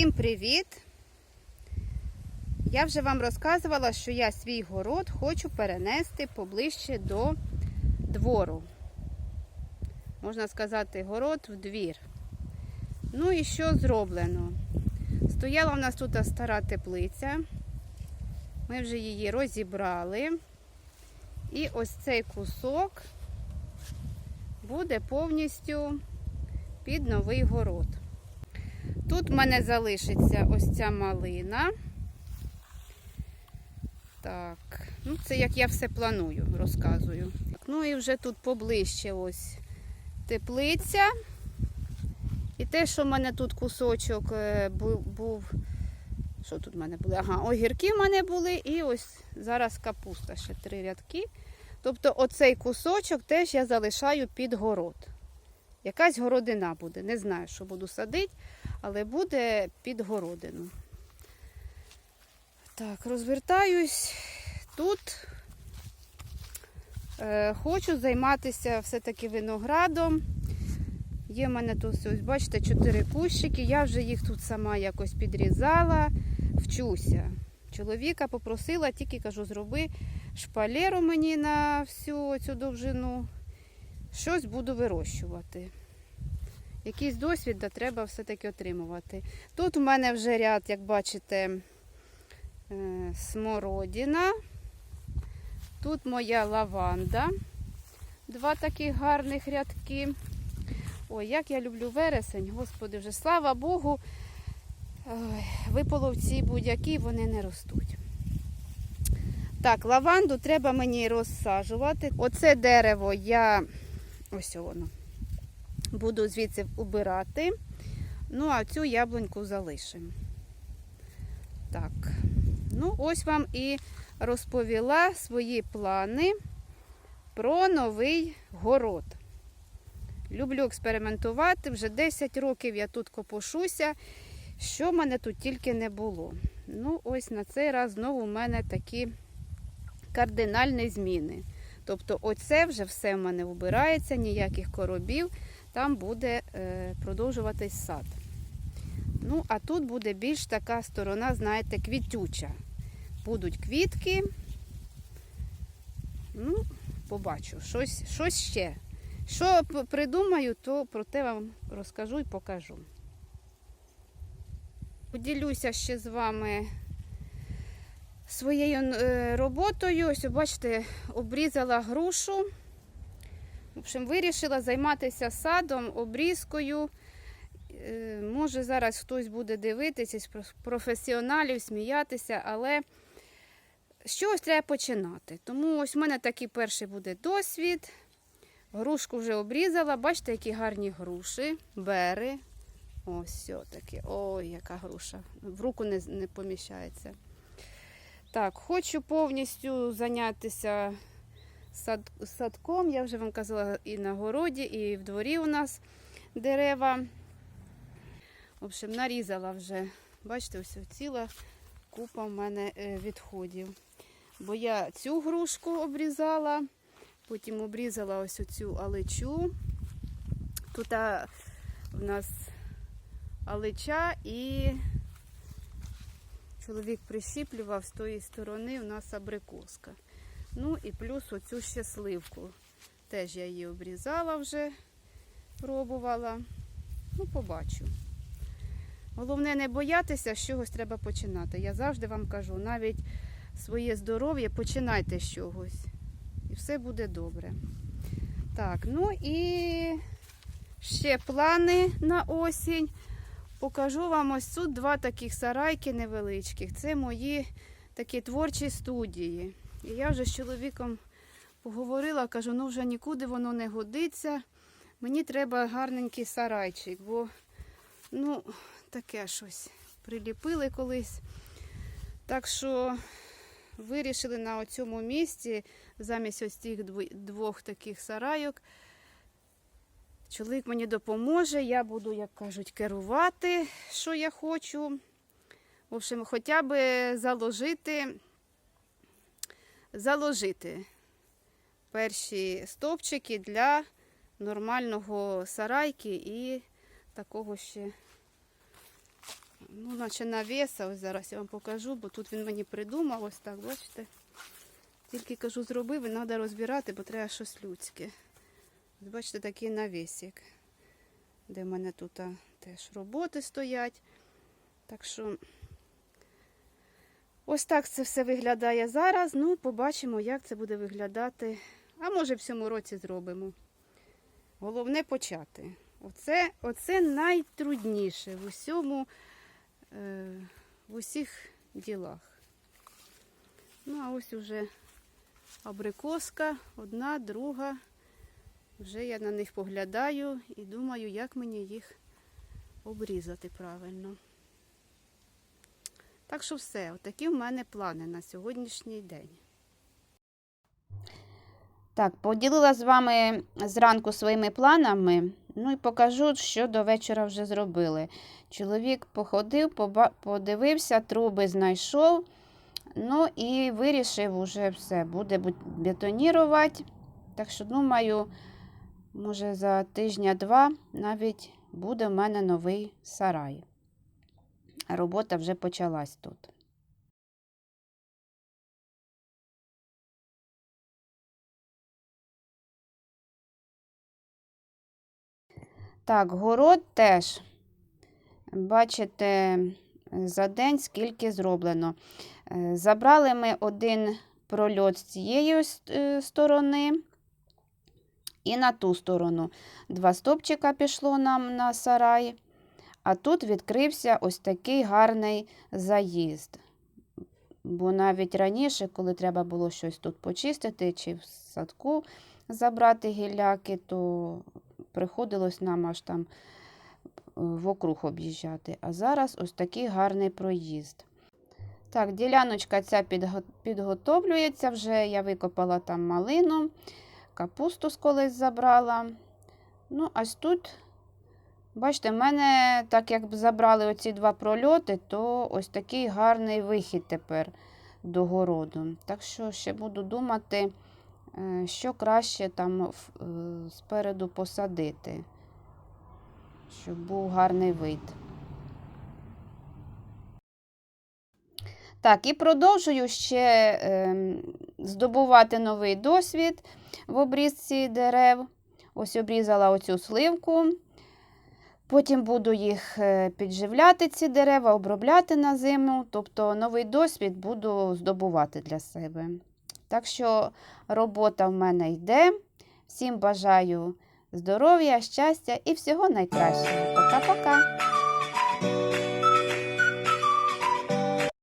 Всім привіт! Я вже вам розказувала, що я свій город хочу перенести поближче до двору. Можна сказати, город в двір. Ну і що зроблено? Стояла у нас тут стара теплиця. Ми вже її розібрали. І ось цей кусок буде повністю під новий город. Тут в мене залишиться ось ця малина. Так, ну це як я все планую, розказую. Ну і вже тут поближче ось теплиця. І те, що в мене тут кусочок е, був. Що тут в мене були? Ага, огірки в мене були, і ось зараз капуста, ще три рядки. Тобто оцей кусочок теж я залишаю під город. Якась городина буде. Не знаю, що буду садити, але буде під городину. Так, розвертаюсь. Тут е, хочу займатися все-таки виноградом. Є в мене тут, ось, бачите, чотири кущики. Я вже їх тут сама якось підрізала, вчуся. Чоловіка попросила, тільки кажу, зроби шпалеру мені на всю цю довжину. Щось буду вирощувати. Якийсь досвід да, треба все-таки отримувати. Тут у мене вже ряд, як бачите, е, смородина. Тут моя лаванда. Два таких гарних рядки. Ой, як я люблю вересень, господи, вже слава Богу, Ой, виполовці будь-які вони не ростуть. Так, лаванду треба мені розсаджувати. Оце дерево я ось воно. Буду звідси убирати. Ну, а цю яблуньку залишимо. Так, ну, ось вам і розповіла свої плани про новий город. Люблю експериментувати. Вже 10 років я тут копошуся. Що в мене тут тільки не було. Ну, ось на цей раз знову в мене такі кардинальні зміни. Тобто, оце вже все в мене вбирається, ніяких коробів, там буде е, продовжуватись сад. Ну, а тут буде більш така сторона, знаєте, квітюча. Будуть квітки. Ну, побачу, щось, щось ще. Що придумаю, то про те вам розкажу і покажу. Поділюся ще з вами своєю е, роботою. Ось, бачите, обрізала грушу. В общем, вирішила займатися садом, обрізкою. Е, Може, зараз хтось буде дивитися з професіоналів, сміятися, але з чогось треба починати. Тому ось в мене такий перший буде досвід. Грушку вже обрізала. Бачите, які гарні груші, бери. Ось все таки. Ой, яка груша. В руку не, не поміщається. Так, хочу повністю зайнятися сад, садком. Я вже вам казала і на городі, і в дворі у нас дерева. В общем, нарізала вже. Бачите, ось ціла купа в мене е, відходів. Бо я цю грушку обрізала, потім обрізала ось оцю алечу. Тут в нас алеча і чоловік прищіплював з тої сторони у нас абрикоска. Ну і плюс оцю щасливку. Теж я її обрізала вже, пробувала. Ну, побачу. Головне не боятися, з чогось треба починати. Я завжди вам кажу, навіть своє здоров'я починайте з чогось. І все буде добре. Так, ну і ще плани на осінь. Покажу вам ось тут два таких сарайки невеличких. Це мої такі творчі студії. І я вже з чоловіком поговорила, кажу, ну вже нікуди воно не годиться. Мені треба гарненький сарайчик, бо ну, таке щось приліпили колись. Так що вирішили на цьому місці замість ось цих двох таких сарайок. Чоловік мені допоможе, я буду, як кажуть, керувати, що я хочу. В общем, хоча б заложити, заложити перші стовпчики для нормального сарайки і такого ще ну, наче навіса. Ось зараз я вам покажу, бо тут він мені придумав, ось так, бачите. Тільки кажу, зробив, і треба розбирати, бо треба щось людське. Бачите, такий навісик, де в мене тут теж роботи стоять. Так що ось так це все виглядає зараз. Ну, побачимо, як це буде виглядати. А може в цьому році зробимо. Головне почати. Оце, оце найтрудніше в усьому, е, в усіх ділах. Ну, а ось уже абрикоска, одна, друга. Вже я на них поглядаю і думаю, як мені їх обрізати правильно. Так що все, отакі в мене плани на сьогоднішній день. Так, поділила з вами зранку своїми планами. Ну і покажу, що до вечора вже зробили. Чоловік походив, подивився, труби знайшов. Ну і вирішив уже все, буде бетонірувати. Так що, думаю, може за тижня-два навіть буде в мене новий сарай. Робота вже почалась тут. Так, город теж. Бачите, за день скільки зроблено. Е, Забрали ми один прольот з цієї е, сторони і на ту сторону. Два стопчика пішло нам на сарай, а тут відкрився ось такий гарний заїзд. Бо навіть раніше, коли треба було щось тут почистити чи в садку забрати гілляки, то приходилось нам аж там е, вокруг об'їжджати. А зараз ось такий гарний проїзд. Так, діляночка ця підго- підготовлюється. Вже я викопала там малину, капусту колись забрала. Ну, ось тут, бачите, в мене, так як забрали оці два прольоти, то ось такий гарний вихід тепер до городу. Так що ще буду думати, е, що краще там е, спереду посадити, щоб був гарний вид. Так, і продовжую ще ем, здобувати новий досвід в обрізці дерев. Ось обрізала оцю сливку. Потім буду їх е, підживляти, ці дерева, обробляти на зиму. Тобто новий досвід буду здобувати для себе. Так що робота в мене йде. Всім бажаю здоров'я, щастя і всього найкращого. Пока-пока!